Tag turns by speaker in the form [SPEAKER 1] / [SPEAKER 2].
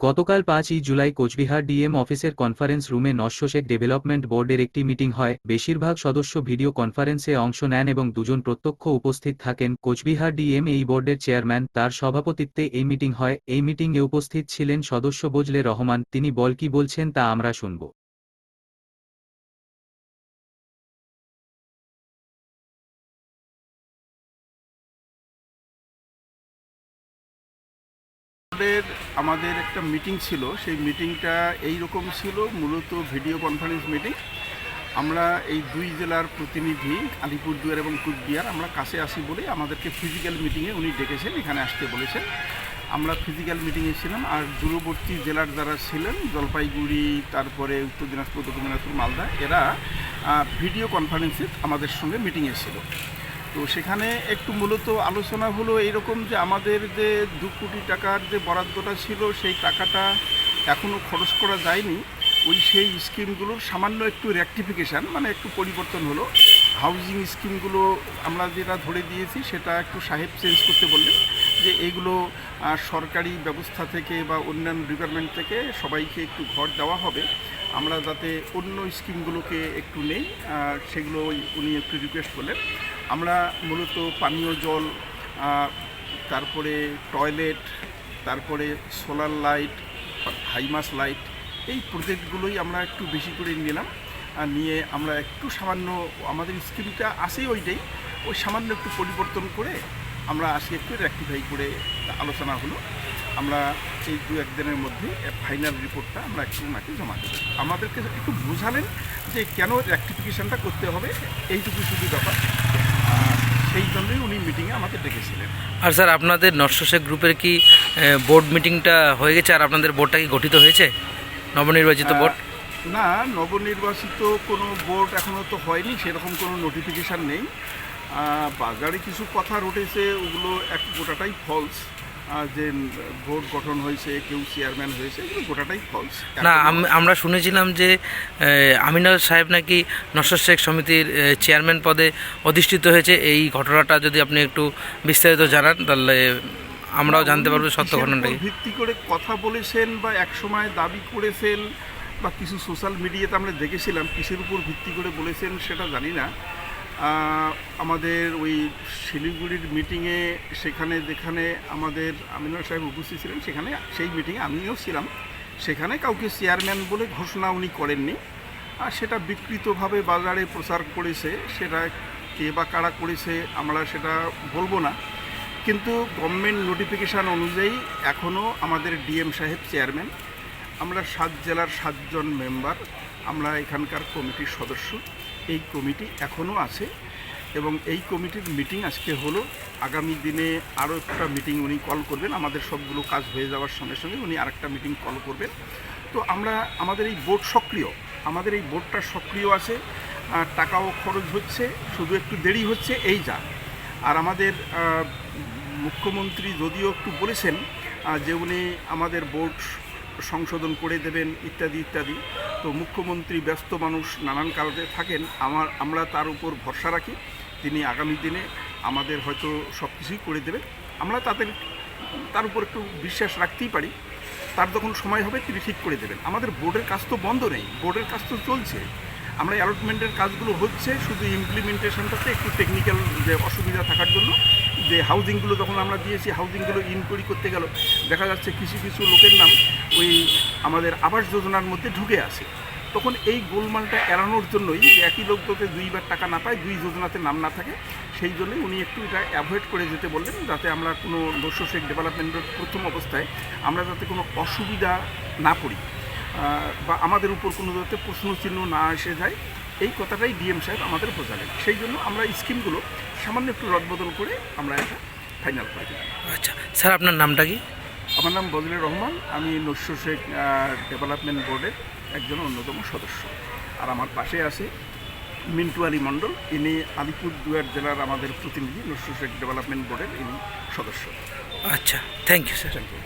[SPEAKER 1] গতকাল পাঁচই July Coochbehar DM অফিসের কনফারেন্স রুমে নশ্বশেক ডেভেলপমেন্ট বোর্ডের একটি মিটিং হয়। বেশিরভাগ সদস্য ভিডিও কনফারেন্সে অংশ নেন এবং দুজন প্রত্যক্ষ উপস্থিত থাকেন। কোচবিহার ডিএম এই বোর্ডের চেয়ারম্যান, তার সভাপতিত্বে এই মিটিং হয়। এই মিটিংয়ে উপস্থিত ছিলেন সদস্য বজলে রহমান। তিনি বল কি বলছেন তা আমরা শুনব।
[SPEAKER 2] আমাদের আমাদের একটা মিটিং ছিল। সেই মিটিংটা এই রকম ছিল, মূলত ভিডিও কনফারেন্স মিটিং আমরা এই দুই জেলার প্রতিনিধি, আলিপুরদুয়ার এবং কুচবিহার, আমরা কাছে আসি বলে আমাদেরকে ফিজিক্যাল মিটিংয়ে উনি ডেকেছেন, এখানে আসতে বলেছেন। আমরা ফিজিক্যাল মিটিংয়ে ছিলাম আর দূরবর্তী জেলার যারা ছিলেন, জলপাইগুড়ি, তারপরে উত্তর দিনাজপুর, দক্ষিণ দিনাজপুর, মালদা, এরা ভিডিও কনফারেন্সে আমাদের সঙ্গে মিটিংয়ে ছিল। তো সেখানে একটু মূলত আলোচনা হলো এইরকম যে আমাদের যে দু কোটি টাকার যে বরাদ্দটা ছিল সেই টাকাটা এখনও খরচ করা যায়নি। ওই সেই স্কিমগুলোর সামান্য একটু রেকটিফিকেশান মানে একটু পরিবর্তন হলো। হাউজিং স্কিমগুলো আমরা যেটা ধরে দিয়েছি সেটা একটু সাহেব চেঞ্জ করতে বললেন যে এইগুলো আহ, সরকারি ব্যবস্থা থেকে বা অন্যান্য ডিপার্টমেন্ট থেকে সবাইকে একটু ঘর দেওয়া হবে। আমরা যাতে অন্য স্কিমগুলোকে একটু নেই সেগুলো উনি একটু রিকোয়েস্ট করলেন। আমরা মূলত পানীয় জল তারপরে টয়লেট, তারপরে সোলার লাইট, হাইমাস লাইট, এই প্রজেক্টগুলোই আমরা একটু বেশি করে নিলাম। আর নিয়ে আমরা একটু সামান্য আমাদের স্কিমটা আসেই ওইটাই, ওই সামান্য একটু পরিবর্তন করে আমরা আজকে একটু রেক্টিফাই করে আলোচনা হলো। আমরা এই দু একদিনের মধ্যে ফাইনাল রিপোর্টটা আমরা একটু ওনাকে জমা দেবো। আমাদেরকে একটু বোঝালেন যে কেন রেক্টিফিকেশনটা করতে হবে, এইটুকু শুধু ব্যাপার। সেই জন্যই উনি মিটিংয়ে আমাকে ডেকেছিলেন।
[SPEAKER 3] আর স্যার আপনাদের নর্সশেখ গ্রুপের কি বোর্ড মিটিংটা হয়ে গেছে আর আপনাদের বোর্ডটা কি গঠিত হয়েছে? নবনির্বাচিত বোর্ড
[SPEAKER 2] না নবনির্বাচিত কোনো বোর্ড এখনও তো হয়নি সেরকম কোনো নোটিফিকেশান নেই। বাজারে কিছু কথা রটেছে ওগুলো এক গোটাটাই ফলস যে বোর্ড গঠন হয়েছে কেউ চেয়ারম্যান হয়েছে এগুলো গোটাটাই ফলস
[SPEAKER 3] না আমরা শুনেছিলাম যে আমিনুল সাহেব নাকি নর্সশেখ সমিতির চেয়ারম্যান পদে অধিষ্ঠিত হয়েছে। এই ঘটনাটা যদি আপনি একটু বিস্তারিত জানান তাহলে আমরাও জানতে পারব সত্য ঘটনাটাকে
[SPEAKER 2] ভিত্তি করে কথা বলেছেন বা এক সময় দাবি করেছেন বা কিছু সোশ্যাল মিডিয়াতে আমরা দেখেছিলাম কিসের উপর ভিত্তি করে বলেছেন সেটা জানি না। আমাদের ওই শিলিগুড়ির মিটিংয়ে সেখানে যেখানে আমাদের আমিনুল সাহেব উপস্থিত ছিলেন, সেখানে সেই মিটিংয়ে আমিও ছিলাম। সেখানে কাউকে চেয়ারম্যান বলে ঘোষণা উনি করেননি। আর সেটা বিকৃতভাবে বাজারে প্রচার করেছে, সেটা কে বা কারা করেছে আমরা সেটা বলব না। কিন্তু গভর্নমেন্ট নোটিফিকেশান অনুযায়ী এখনও আমাদের ডিএম সাহেব চেয়ারম্যান আমরা সাত জেলার সাতজন মেম্বার আমরা এখানকার কমিটির সদস্য। এই কমিটি এখনও আছে এবং এই কমিটির মিটিং আজকে হলো। আগামী দিনে আরও একটা মিটিং উনি কল করবেন। আমাদের সবগুলো কাজ হয়ে যাওয়ার সঙ্গে সঙ্গে উনি আরেকটা মিটিং কল করবেন। তো আমরা, আমাদের এই বোর্ড সক্রিয়। আমাদের এই বোর্ডটা সক্রিয় আছে টাকাও খরচ হচ্ছে, শুধু একটু দেরি হচ্ছে, এই যা। আর আমাদের মুখ্যমন্ত্রী যদিও একটু বলেছেন যে উনি আমাদের বোর্ড সংশোধন করে দেবেন ইত্যাদি ইত্যাদি। তো মুখ্যমন্ত্রী ব্যস্ত মানুষ, নানান কারণে থাকেন। আমার, আমরা তার উপর ভরসা রাখি। তিনি আগামী দিনে আমাদের হয়তো সব কিছুই করে দেবেন। আমরা তাদের, তার উপর একটু বিশ্বাস রাখতেই পারি। তার যখন সময় হবে, তিনি ঠিক করে দেবেন। আমাদের বোর্ডের কাজ তো বন্ধ নেই। বোর্ডের কাজ তো চলছে। আমরা অ্যালটমেন্টের কাজগুলো হচ্ছে, শুধু ইমপ্লিমেন্টেশনটাতে একটু টেকনিক্যাল যে অসুবিধা থাকার জন্য। যে হাউজিংগুলো যখন আমরা দিয়েছি হাউজিংগুলো ইনকোয়ারি করতে গেল, দেখা যাচ্ছে কিছু কিছু লোকের নাম আমাদের আবাস যোজনার মধ্যে ঢুকে আসে তখন এই গোলমালটা এড়ানোর জন্যই যে একই লোক যাতে দুইবার টাকা না পায়, দুই যোজনাতে নাম না থাকে, সেই জন্যই উনি একটু এটা অ্যাভয়েড করে যেতে বললেন, যাতে আমরা কোনো নৈশশেক ডেভেলপমেন্টের প্রথম অবস্থায় আমরা যাতে কোনো অসুবিধা না পড়ি। বা আমাদের উপর কোনো যাতে প্রশ্ন চিহ্ন না এসে যায়, এই কথাটাই ডিএম সাহেব আমাদের বোঝালেন। সেই জন্য আমরা স্কিমগুলো সামান্য একটু রদবদল করে আমরা এটা ফাইনাল করে
[SPEAKER 3] আচ্ছা স্যার, আপনার নামটা কি?
[SPEAKER 2] আমার নাম বজলুর রহমান আমি নস্য শেখ ডেভেলপমেন্ট বোর্ডের একজন অন্যতম সদস্য। আর আমার পাশে আছে মিন্টু আলী মণ্ডল ইনি আলিপুরদুয়ার জেলার আমাদের প্রতিনিধি নস্য শেখ ডেভেলপমেন্ট বোর্ডের ইনি সদস্য।
[SPEAKER 3] আচ্ছা thank you sir
[SPEAKER 2] thank you